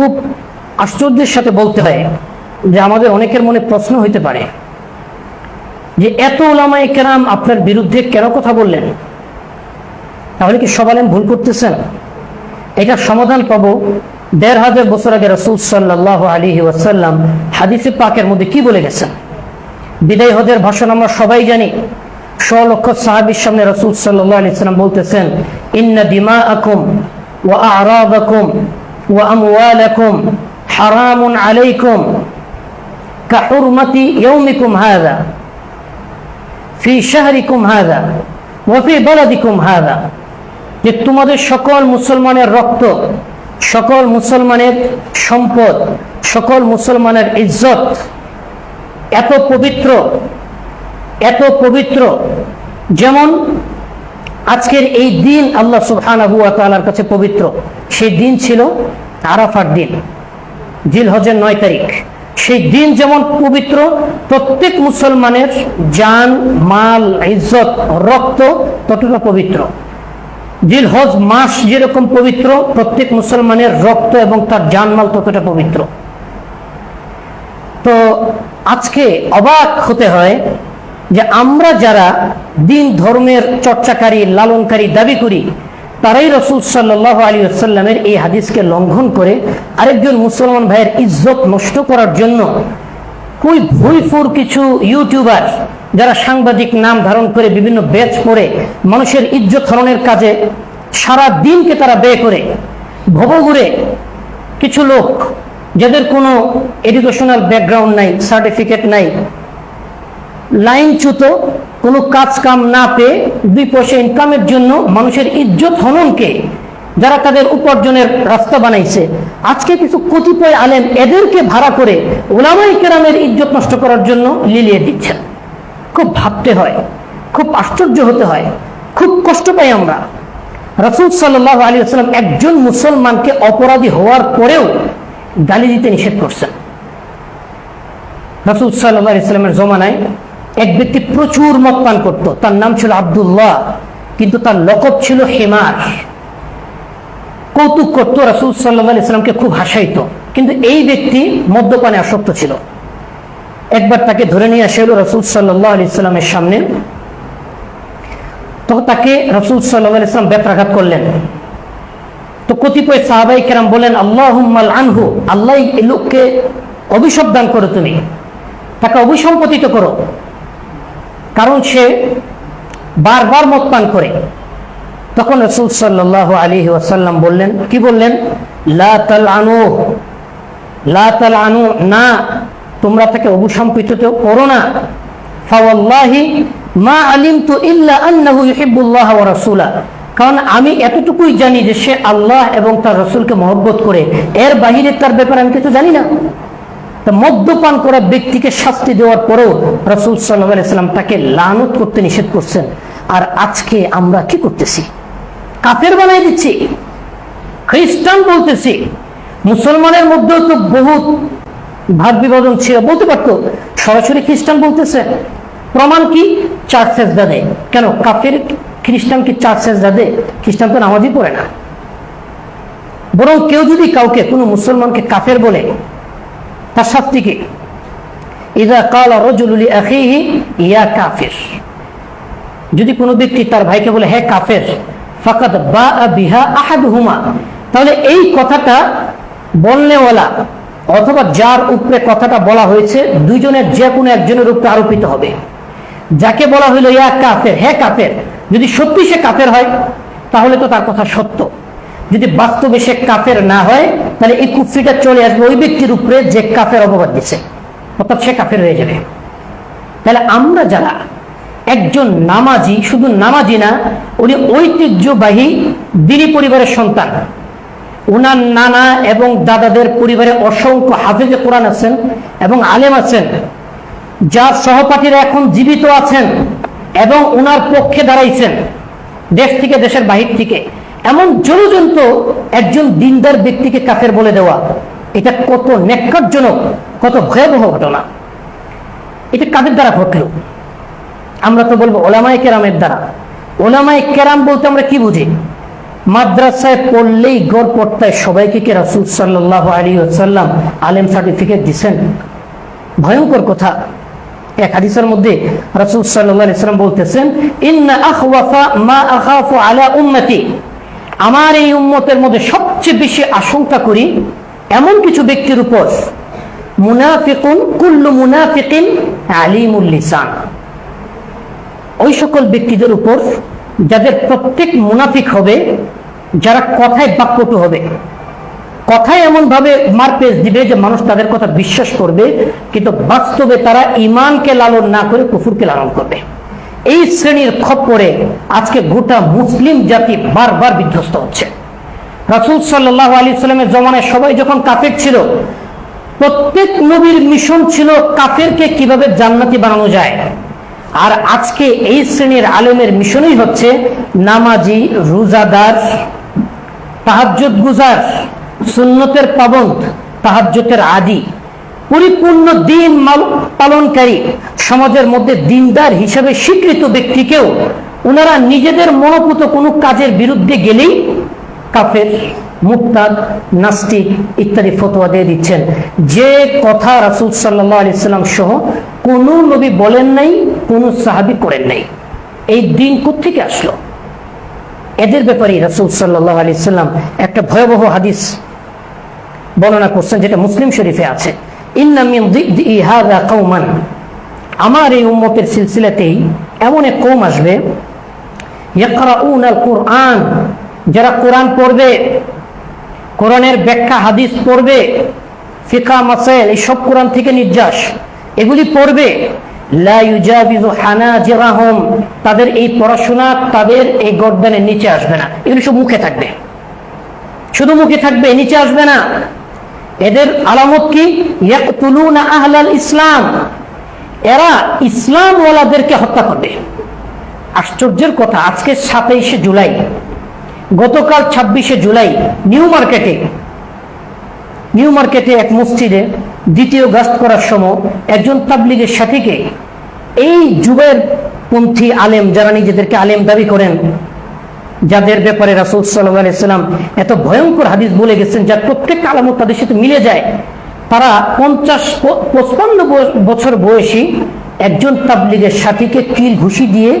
খুব আশ্চর্যের সাথে বলতে হয় যে আমাদের অনেকের মনে প্রশ্ন হইতে পারে যে এত ওলামাই কেরাম আপনার বিরুদ্ধে কেন কথা বললেন? তাহলে কি সব আলেম ভুল করতেছেন? এটার সমাধান পাবো দেড় হাজার বছর আগে রসুল সাল্লাহ আলী ওয়াসাল্লাম হাদিসে পাকের মধ্যে কি বলে গেছেন? বিদায় হজের ভাষণ আমরা সবাই জানি। শ লক্ষ সাহাবির সামনে রসুল সাল্লাহ আলি সাল্লাম বলতেছেন, ইন্না দিমা আকুম ও আরাবাকুম ও আমওয়ালাকুম হারামুন আলাইকুম কাহুরমাতি ইয়ৌমিকুম হাদা ফি শাহরিকুম হাদা ওয়াফি বলাদিকুম হাদা যে তোমাদের সকল মুসলমানের রক্ত, সকল মুসলমানের সম্পদ, সকল মুসলমানের ইজ্জত, এত পবিত্র এত পবিত্র, যেমন আজকের এই দিন আল্লাহ সুবহানাহু ওয়া তাআলার কাছে পবিত্র। সেই দিন ছিল আরাফার দিন জিল হজের নয় তারিখ। সেই দিন যেমন পবিত্র, প্রত্যেক মুসলমানের জান, মাল, ইজ্জত, রক্ত ততটা পবিত্র। জিল হজ মাস যেরকম পবিত্র, প্রত্যেক মুসলমানের রক্ত এবং তার জানমাল ততটা পবিত্র। তো আজকে অবাক হতে হয় যে আমরা যারা দিন ধর্মের চর্চাকারী, লালনকারী দাবি করি, তারাই রসুল সাল্লাহ আলী আসাল্লামের এই হাদিসকে লঙ্ঘন করে আরেকজন মুসলমান ভাইয়ের ইজ্জত নষ্ট করার জন্য কুই ভুইফুর কিছু ইউটিউবার যারা সাংবাদিক নাম ধারণ করে বিভিন্ন ব্যাচ পড়ে, মানুষের ইজ্জত হরণের কাজে সারা দিনকে তারা ব্যয় করে। ভবঘুরে কিছু লোক যাদের কোনো এডুকেশনাল ব্যাকগ্রাউন্ড নাই সার্টিফিকেট নাই লাইনচ্যুত কোনো কাজ কাম না পেয়ে দুই পয়সা ইনকামের জন্য মানুষের ইজ্জত হননকে যারা তাদের উপার্জনের রাস্তা বানাইছে। আজকে কিছু কতিপয় আলেম এদেরকে ভাড়া করে ওলামাই কেরামের ইজ্জত নষ্ট করার জন্য লিলিয়ে দিচ্ছেন। খুব ভাবতে হয়, খুব আশ্চর্য হতে হয়, খুব কষ্ট পাই আমরা। রসুল সাল্লাহ আলী আসসালাম একজন মুসলমানকে অপরাধী হওয়ার পরেও গালি দিতে নিষেধ করছেন। রসুল সাল্লাহ ইসলামের জমানায় এক ব্যক্তি প্রচুর মদ পান করত, তার নাম ছিল আবদুল্লাহ, কিন্তু তার লকব ছিল হেমার। কৌতুক করত, রসুল সাল্লাহ ইসলামকে খুব হাসাইত, কিন্তু এই ব্যক্তি মদ্যপানে আসক্ত ছিল। একবার তাকে ধরে নিয়ে আসে হলো রসুল সাল্লাহ আলি ইসলামের সামনে। তো তাকে রসুল সাল্লাহ ইসলাম বেত্রাঘাত করলেন। তো কতিপয় সাহাবাই কেরাম বলেন আল্লাহ আনহু আল্লাহ এই লোককে অভিশপ দান করো তুমি। তাকে অভিসম্পতিত করো। কারণ সে বারবার মত পান করে। তখন রসুল সাল্লাহ আলী ওয়াসাল্লাম বললেন, কি বললেন? লা না, তোমরা তাকে অভিসম্পিত করো না। মা আলিমতু ইল্লা রাসূলা। কারণ আমি এতটুকুই জানি যে সে আল্লাহ এবং তার রসুলকে মহব্বত করে। এর বাহিরে তার ব্যাপারে আমি কিছু জানি না। তা মদ্যপান করা ব্যক্তিকে শাস্তি দেওয়ার পরেও রসুল সাল্লাম তাকে লানত করতে নিষেধ করছেন। আর আজকে আমরা কি করতেছি? কাফের বানাই দিচ্ছি, খ্রিস্টান বলতেছি, মুসলমানের মধ্যেও তো বহুত ভাগ বিভাজন ছিল। বলতে পারতো, সরাসরি খ্রিস্টান বলতেছে, প্রমাণ কি? চার সেজদা দেয়। কেন? কাফের খ্রিস্টান কি চার সেজদা দেয়? খ্রিস্টান তো নামাজই পড়ে না। বরং কেউ যদি কাউকে কোনো মুসলমানকে কাফের বলে তার শাস্তি কি ইদা কাল রজুলি আখিহি, ইয়া কাফির। যদি কোনো ব্যক্তি তার ভাইকে বলে হ্যাঁ কাফের ফাকাত বা বিহা আহাদ হুমা তাহলে এই কথাটা বলনেওয়ালা অথবা যার উপরে কথাটা বলা হয়েছে, দুইজনের যে কোনো একজনের উপরে আরোপিত হবে। যাকে বলা হইল, ইয়া কাফের হ্যাঁ কাফের যদি সত্যি সে কাফের হয়, তাহলে তো তার কথা সত্য। যদি বাস্তবে সে কাফের না হয় তাহলে এই কুফরিটা চলে আসবে ওই ব্যক্তির উপরে যে কাফের অপবাদ দিচ্ছে অর্থাৎ সে কাফের হয়ে যাবে। তাহলে আমরা যারা একজন নামাজি, শুধু নামাজি না, উনি ঐতিহ্যবাহী দিনী পরিবারের সন্তান। উনার নানা এবং দাদাদের পরিবারে অসংখ্য হাফিজে কোরআন আছেন এবং আলেম আছেন। যার সহপাঠীরা এখন জীবিত আছেন এবং উনার পক্ষে দাঁড়াইছেন। দেশ থেকে দেশের বাহির থেকে। এমন জনজন্ত একজন দিনদার ব্যক্তিকে কাফের বলে দেওয়া। এটা কত নেকটজনক কত ভয়াবহ ঘটনা। এটা কাদের দ্বারা ঘটল? আমরা তো বলব ওলামায় কেরামের দ্বারা। ওলামাই কেরাম বলতে আমরা কি বুঝি? মাদ্রাসায় পড়লেই গড় পড়তায় সবাইকে কি রাসুল সাল্লাহ আলী সাল্লাম আলেম সার্টিফিকেট দিছেন? ভয়ঙ্কর কথা। এক হাদিসের মধ্যে রাসূল সাল্লাল্লাহু আলাইহি সাল্লাম বলতেছেন, ইন্না আখওয়াফা মা আখাফু আলা উম্মতি। আমার এই উম্মতের মধ্যে সবচেয়ে বেশি আশঙ্কা করি এমন কিছু ব্যক্তির উপর মুনাফিকুন, কুল্লু মুনাফিকিন আলিমুল লিসান। ওই সকল ব্যক্তিদের উপর যাদের প্রত্যেক মুনাফিক হবে, যারা কথায় বাক্যটু হবে, কথায় এমন ভাবে মারপেজ দিবে যে মানুষ তাদের কথা বিশ্বাস করবে, কিন্তু বাস্তবে তারা ইমানকে লালন না করে কুফুরকে লালন করবে। এই শ্রেণির খপ্পরে আজকে গোটা মুসলিম জাতি বারবার বিধ্বস্ত হচ্ছে। রাসুল সাল্লাহ আলী সাল্লামের জমানায় সবাই যখন কাফের ছিল, প্রত্যেক নবীর মিশন ছিল কাফেরকে কীভাবে জান্নাতি বানানো যায়। আর আজকে এই শ্রেণির আলেমের মিশনই হচ্ছে নামাজি, রোজাদার তাহাজ্জুদ গুজার সুন্নতের পাবন্দ তাহাজ্জুতের আদি। পরিপূর্ণ দিন পালনকারী সমাজের মধ্যে দিনদার হিসেবে স্বীকৃত ব্যক্তিকেও ওনারা নিজেদের মনোপুত কোনো কাজের বিরুদ্ধে গেলেই কাফের মুক্তাদ নাস্তিক ইত্যাদি ফতোয়া দিয়ে দিচ্ছেন। যে কথা রাসুল সাল্লাহ আলি সাল্লাম সহ কোনো নবী বলেন নাই, কোনো সাহাবি করেন নাই। এই দিন কোথেকে আসলো? এদের ব্যাপারে রাসুল সাল্লাহ আলি সাল্লাম একটা ভয়াবহ হাদিস বর্ণনা করছেন, যেটা মুসলিম শরীফে আছে। আমার এই উম্মতের সিলসিলাতেই এমন এক কৌম আসবে কোরআন যারা কোরআন পড়বে, কোরআনের ব্যাখ্যা, হাদিস পড়বে, ফিকা, মাসাইল এইসব কোরআন থেকে নির্যাস। এগুলি পড়বে তাদের এই পড়াশোনা তাদের এই গর্দানের নিচে আসবে না। এগুলি সব মুখে থাকবে। শুধু মুখে থাকবে, নিচে আসবে না। এদের আলামত কি? ইসলাম। এরা ইসলাম ওয়ালাদেরকে হত্যা করবে। আশ্চর্যের কথা, আজকে সাতাইশে জুলাই, গতকাল ছাব্বিশে জুলাই, নিউ মার্কেটে নিউ মার্কেটে এক মসজিদে দ্বিতীয় গাস্ত করার সময় একজন তাবলিগের সাথীকে এই যুগের পন্থী আলেম, যারা নিজেদেরকে আলেম দাবি করেন যাদের ব্যাপারে রাসুল সাল্লাম এত ভয়ঙ্কর হাদিস বলে গেছেন, যার প্রত্যেক আলামত তাদের সাথে মিলে যায়, তারা পঞ্চাশ পঁচপান্ন বছর বয়সী একজন তাবলিগের সাথীকে কিল ঘুষি দিয়ে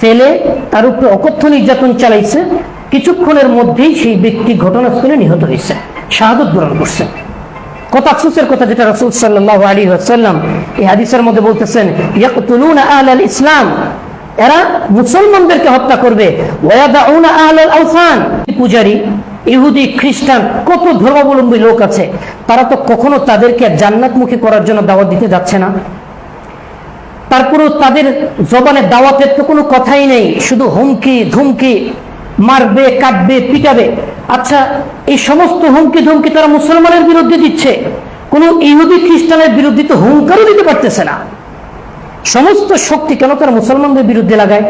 ফেলে, তার উপরে অকথ্য নির্যাতন চালাইছে। কিছুক্ষণের মধ্যেই সেই ব্যক্তি ঘটনাস্থলে নিহত হয়েছে, শাহাদত গ্রহণ করছে। কত আফসোসের কথা যেটা রসুল সাল্লাহ আলী আসাল্লাম এই হাদিসের মধ্যে বলতেছেন, ইয়াকতুলুনা আহলাল ইসলাম। এরা মুসলমানদেরকে হত্যা করবে। পূজারী, ইহুদি, খ্রিস্টান, কত ধর্মাবলম্বী লোক আছে, তারা তো কখনো তাদেরকে জান্নাতমুখী করার জন্য দাওয়াত দিতে যাচ্ছে না। তারপরেও তাদের জবানে দাওয়াতের তো কোনো কথাই নেই, শুধু হুমকি, ধুমকি, মারবে কাটবে পিটাবে। আচ্ছা এই সমস্ত হুমকি ধুমকি তারা মুসলমানের বিরুদ্ধে দিচ্ছে। কোনো ইহুদি, খ্রিস্টানের বিরুদ্ধে তো হুঙ্কারও দিতে পারতেছে না। সমস্ত শক্তি কেন তারা মুসলমানদের বিরুদ্ধে লাগায়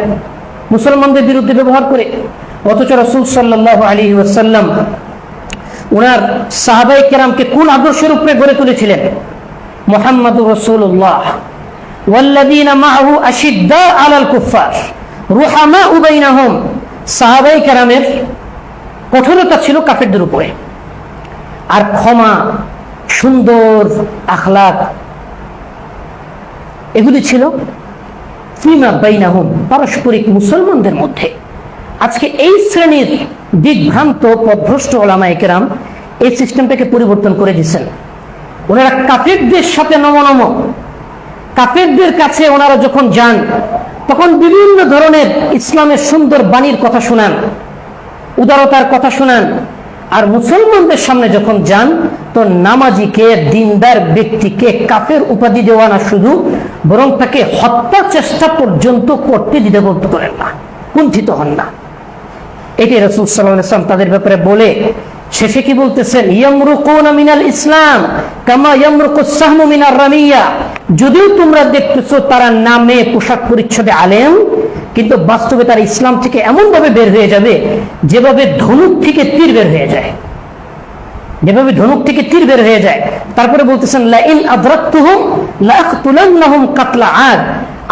মুসলমানদের বিরুদ্ধে ব্যবহার করে অথচ রসুল সাল্লাহ আলী ওয়াসাল্লাম ওনার সাহাবাই কেরামকে কোন আদর্শের উপরে গড়ে তুলেছিলেন মোহাম্মদ রসুল্লাহ والذين معه أشداء على الكفار رحماء بينهم সাহাবাই কেরামের কঠোরতা ছিল কাফেরদের উপরে আর ক্ষমা সুন্দর আখলাক এগুলি ছিল ফিমা বাইনাহুম, পারস্পরিক মুসলমানদের মধ্যে। আজকে এই শ্রেণির দিগ্ভ্রান্ত পদভ্রষ্ট ওলামায়ে কেরাম এই সিস্টেমটাকে পরিবর্তন করে দিচ্ছেন ওনারা কাফেরদের সাথে নম নম কাফেরদের কাছে ওনারা যখন যান, তখন বিভিন্ন ধরনের ইসলামের সুন্দর বাণীর কথা শোনান, উদারতার কথা শোনান, আর মুসলমানদের সামনে যখন যান, তো নামাজিকে, দিনদার ব্যক্তিকে কাফের উপাধি দেওয়া না শুধু বরং তাকে হত্যা চেষ্টা পর্যন্ত করতে দ্বিধাবদ্ধ করেন না, কুণ্ঠিত হন না। এটি রসুল সাল্লাম তাদের ব্যাপারে বলে, শেষে কি বলতেছেন? মিনাল ইসলাম, কামা মিনার রামিয়া। যদিও তোমরা দেখতেছো তারা নামে পোশাক পরিচ্ছদে আলেম, কিন্তু বাস্তবে তারা ইসলাম থেকে এমন ভাবে বের হয়ে যাবে, যেভাবে ধনুক থেকে তীর বের হয়ে যায়। যেভাবে ধনুক থেকে তীর বের হয়ে যায়, তারপরে বলতেছেন, লাইন কাতলা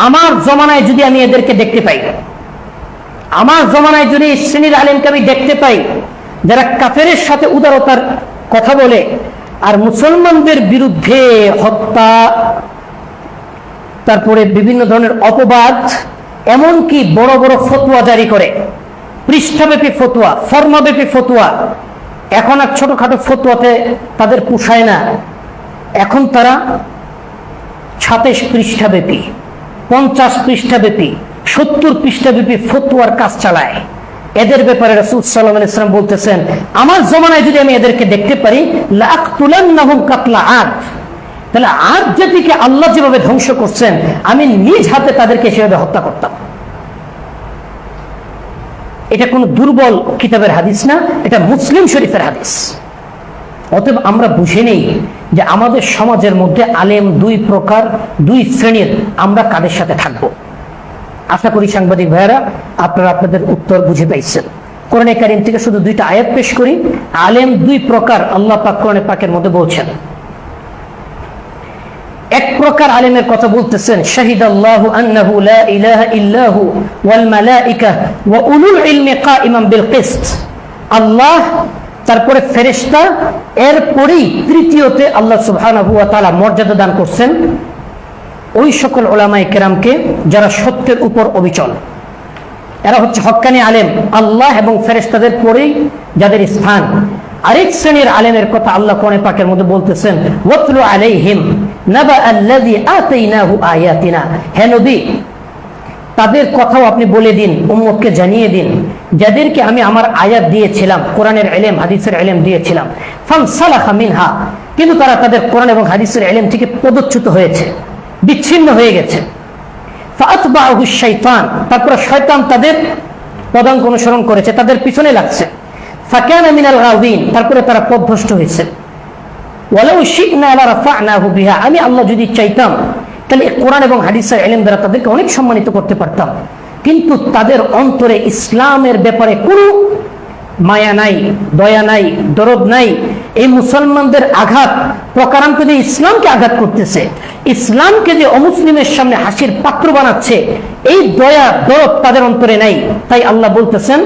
আমার জমানায় যদি আমি এদেরকে দেখতে পাই, আমার জমানায় যদি শ্রেণির আলেমকে আমি দেখতে পাই, যারা কাফেরের সাথে উদারতার কথা বলে, আর মুসলমানদের বিরুদ্ধে হত্যা, তারপরে বিভিন্ন ধরনের অপবাদ, এমনকি বড় বড় ফতুয়া জারি করে, পৃষ্ঠাব্যাপী ফতুয়া, ফর্মাব্যাপী ফতুয়া এখন আর ছোটখাটো ফতুয়াতে তাদের পোষায় না। এখন তারা সাতাইশ পৃষ্ঠাব্যাপী, পঞ্চাশ পৃষ্ঠাব্যাপী, সত্তর পৃষ্ঠাব্যাপী ফতুয়ার কাজ চালায়। এদের ব্যাপারে রসুল সাল্লাহ ইসলাম বলতেছেন, আমার জমানায় যদি আমি এদেরকে দেখতে পারি লাখ তুলেন নাহুম কাতলা আদ। তাহলে আজ জাতিকে আল্লাহ যেভাবে ধ্বংস করছেন, আমি নিজ হাতে তাদেরকে সেভাবে হত্যা করতাম। এটা কোন দুর্বল কিতাবের হাদিস না, এটা মুসলিম শরীফের হাদিস। অতএব আমরা বুঝে নেই যে আমাদের সমাজের মধ্যে আলেম দুই প্রকার, দুই শ্রেণির আমরা কাদের সাথে থাকব। আশা করি সাংবাদিক ভাইয়েরা, আপনারা আপনাদের উত্তর বুঝে পাইছেন কোরআনে কারিম থেকে শুধু দুইটা আয়াত পেশ করি। আলেম দুই প্রকার, আল্লাহ পাক কোরআনে পাকের মধ্যে বলছেন প্রকার আলেমের কথা বলতেছেন শাহিদ আল্লাহ আন্নাহু লা ইলাহা ইল্লাহু ওয়াল মালাইকা ওয়া উলুল ইলমি কাইমান বিল কিসত। আল্লাহ, তারপরে ফেরেশতা, এরপরেই তৃতীয়তে আল্লাহ সুবহানাহু ওয়া তাআলা মর্যাদা দান করছেন ওই সকল ওলামায়ে কেরামকে যারা সত্যের উপর অবিচল। এরা হচ্ছে হক্কানি আলেম, আল্লাহ এবং ফেরেশতাদের পরেই যাদের স্থান। আরেক শ্রেণির আলেমের কথা আল্লাহ কোরআনে পাকের মধ্যে বলতেছেন, ওয়াতলু আলাইহিম নাবা আল্লাযী আতাইনাহু আয়াতিনা। হে নবী, তাদের কথাও আপনি বলে দিন, উম্মতকে জানিয়ে দিন, যাদেরকে আমি আমার আয়াত দিয়েছিলাম, কোরআনের এলেম, হাদিসের এলেম দিয়েছিলাম। ফানসালাখা মিনহা, কিন্তু তারা তাদের কোরআন এবং হাদিসের এলেম থেকে পদচ্যুত হয়েছে, বিচ্ছিন্ন হয়ে গেছে। ফাতবাহু শাইতান, তারপরে শয়তান তাদের পদাঙ্ক অনুসরণ করেছে, তাদের পিছনে লাগছে। ফাকানা মিনাল গাউবিন, তারপরে তারা পথভ্রষ্ট হয়েছে। আমি আল্লাহ যদি চাইতাম, তাহলে কোরআন এবং হাদিসা এলেম দ্বারা তাদেরকে অনেক সম্মানিত করতে পারতাম। কিন্তু তাদের অন্তরে ইসলামের ব্যাপারে কোনো মায়া নাই, দয়া নাই, দরদ নাই এই মুসলমানদের আঘাত প্রকারান্ত যে ইসলামকে আঘাত করতেছে, ইসলামকে যে অমুসলিমের সামনে হাসির পাত্র বানাচ্ছে, এই দয়া, দরদ তাদের অন্তরে নাই। তাই আল্লাহ বলতেছেন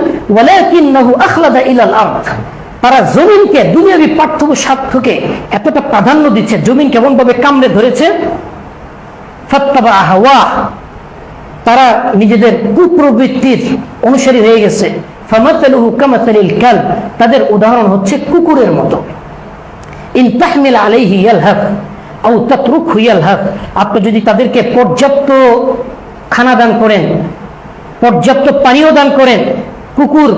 তারা জমিনকে, দুনিয়াবি পার্থক্য স্বার্থকে এতটা প্রাধান্য দিচ্ছে, জমিন কেমন ভাবে কামড়ে ধরেছে? তারা নিজেদের কুপ্রবৃত্তির অনুসারী হয়ে গেছে। তাদের উদাহরণ হচ্ছে কুকুরের মতো। ইন তাহমিল আলাইহি ইয়ালহাক, আও তাতরুকহু ইয়ালহাক। আপনি যদি তাদেরকে পর্যাপ্ত খানা দান করেন, পর্যাপ্ত পানীয় দান করেন, কুকুর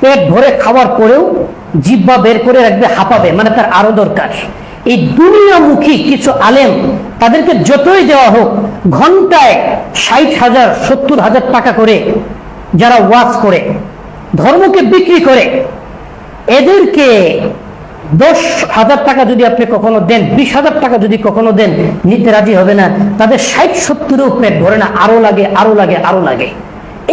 পেট ভরে খাওয়ার পরেও জিব্বা বের করে রাখবে, হাঁপাবে মানে তার আরও দরকার। এই দুনিয়ামুখী কিছু আলেম তাদেরকে যতই দেওয়া হোক, ঘন্টায় ষাট হাজার, সত্তর হাজার টাকা করে যারা ওয়াজ করে, ধর্মকে বিক্রি করে, এদেরকে দশ হাজার টাকা যদি আপনি কখনো দেন, বিশ হাজার টাকা যদি কখনো দেন, নিতে রাজি হবে না, তাদের ষাট সত্তরেও পেট ভরে না, আরও লাগে আরও লাগে আরও লাগে।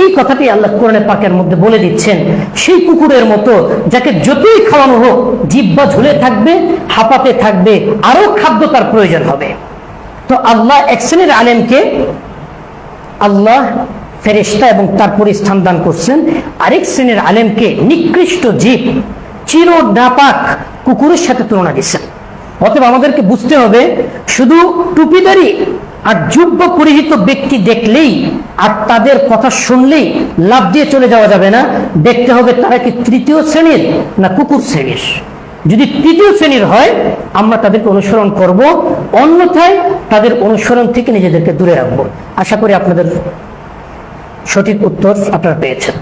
এই কথাটি আল্লাহ কোরআনে পাকের মধ্যে বলে দিচ্ছেন। সেই কুকুরের মতো যাকে যতই খাওয়ানো হোক, জিব্বা ঝুলে থাকবে, হাঁপাতে থাকবে, আরও খাদ্য তার প্রয়োজন হবে। তো আল্লাহ এক শ্রেণির আলেমকে আল্লাহ ফেরেশতা এবং তারপরে স্থান দান করছেন। আরেক শ্রেণির আলেমকে নিকৃষ্ট জীব চির নাপাক কুকুরের সাথে তুলনা দিচ্ছেন অতএব আমাদেরকে বুঝতে হবে শুধু টুপিদারি আর যুব্য পরিহিত ব্যক্তি দেখলেই আর তাদের কথা শুনলেই লাভ দিয়ে চলে যাওয়া যাবে না। দেখতে হবে তারা কি তৃতীয় শ্রেণির না কুকুর শ্রেণির। যদি তৃতীয় শ্রেণির হয় আমরা তাদেরকে অনুসরণ করব অন্যথায় তাদের অনুসরণ থেকে নিজেদেরকে দূরে রাখব। আশা করি আপনাদের সঠিক উত্তর আপনারা পেয়েছেন।